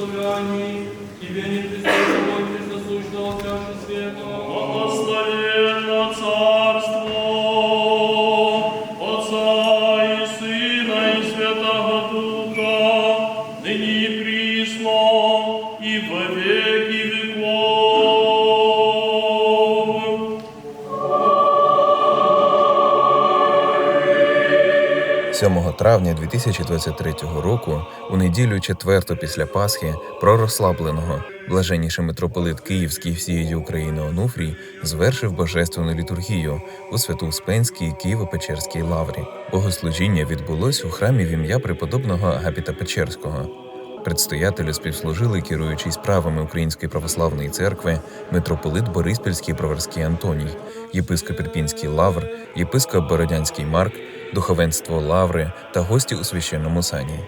благословляемый, Тебе не преступного Христосущного чашу света. Благословенно царство Отца и Сына и Святого Духа, ныне и присно, и во веки 7 травня 2023 року, у неділю четверту після Пасхи, пророслабленого, блаженніший митрополит Київський всієї України Онуфрій звершив божественну літургію у Свято-Успенській Києво-Печерській лаврі. Богослужіння відбулось у храмі в ім'я преподобного Агапіта Печерського. Предстоятелю співслужили керуючий справами Української православної церкви митрополит Бориспільський Броварський Антоній, єпископ Ірпінський Лавр, єпископ Бородянський Марк, духовенство Лаври та гості у священному сані.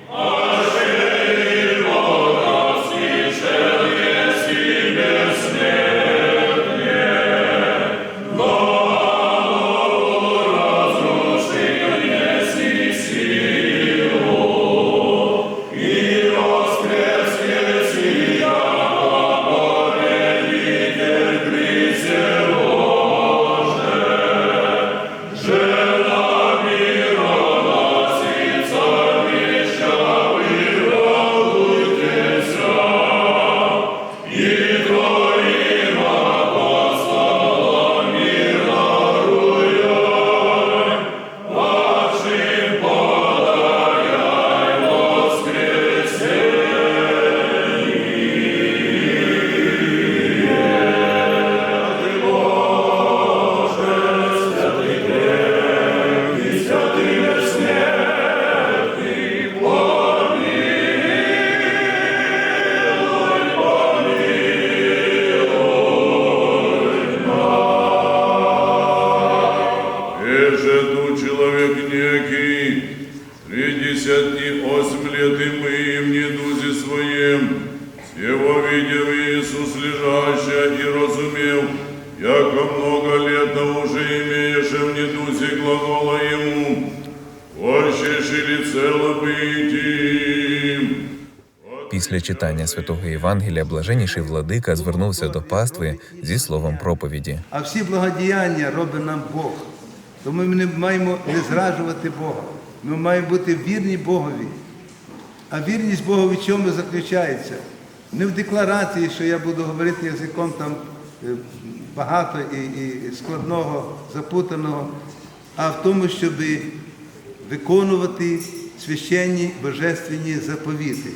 Дузе своим, его видев Иисус лежащий и разумел, яко много лет уже имеешь в недузе глагола ему, хочешь или цело быть им. Після читання святого Євангелія блаженніший владика звернувся до пастви зі словом проповіді. А всі благодіяння робить нам Бог. Тому ми не маємо не зраджувати Бога. Ми маємо бути вірні Богові. А вірність Богові в чому заключається? Не в декларації, що я буду говорити язиком там е, багато і, і складного, запутаного, а в тому, щоб виконувати священні божественні заповіти,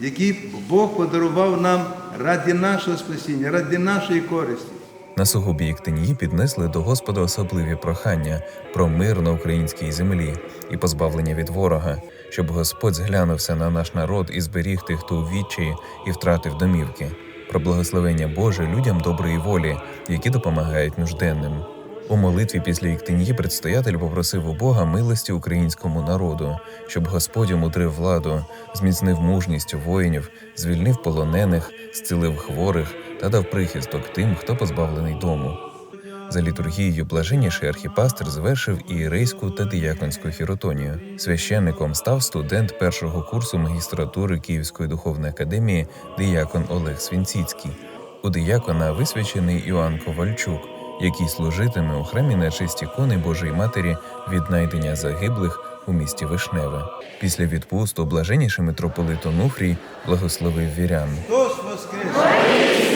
які Бог подарував нам ради нашого спасіння, ради нашої користі. На сугубі Єктинії піднесли до Господа особливі прохання про мир на українській землі і позбавлення від ворога, щоб Господь зглянувся на наш народ і зберіг тих, хто у відчаї і втратив домівки, про благословення Боже людям доброї волі, які допомагають нужденним. У молитві після Єктинії предстоятель попросив у Бога милості українському народу, щоб Господь умудрив владу, зміцнив мужність воїнів, звільнив полонених, зцілив хворих та дав прихисток тим, хто позбавлений дому. За літургією блаженніший архіпастер завершив ієрейську та дияконську хіротонію. Священником став студент першого курсу магістратури Київської духовної академії диякон Олег Свінціцький. У диякона висвячений Іоанн Ковальчук, який служитиме у храмі на честь ікони Божої Матері віднайдення загиблих у місті Вишневе. Після відпусту блаженніший митрополит Онуфрій благословив вірян. Христос воскрес!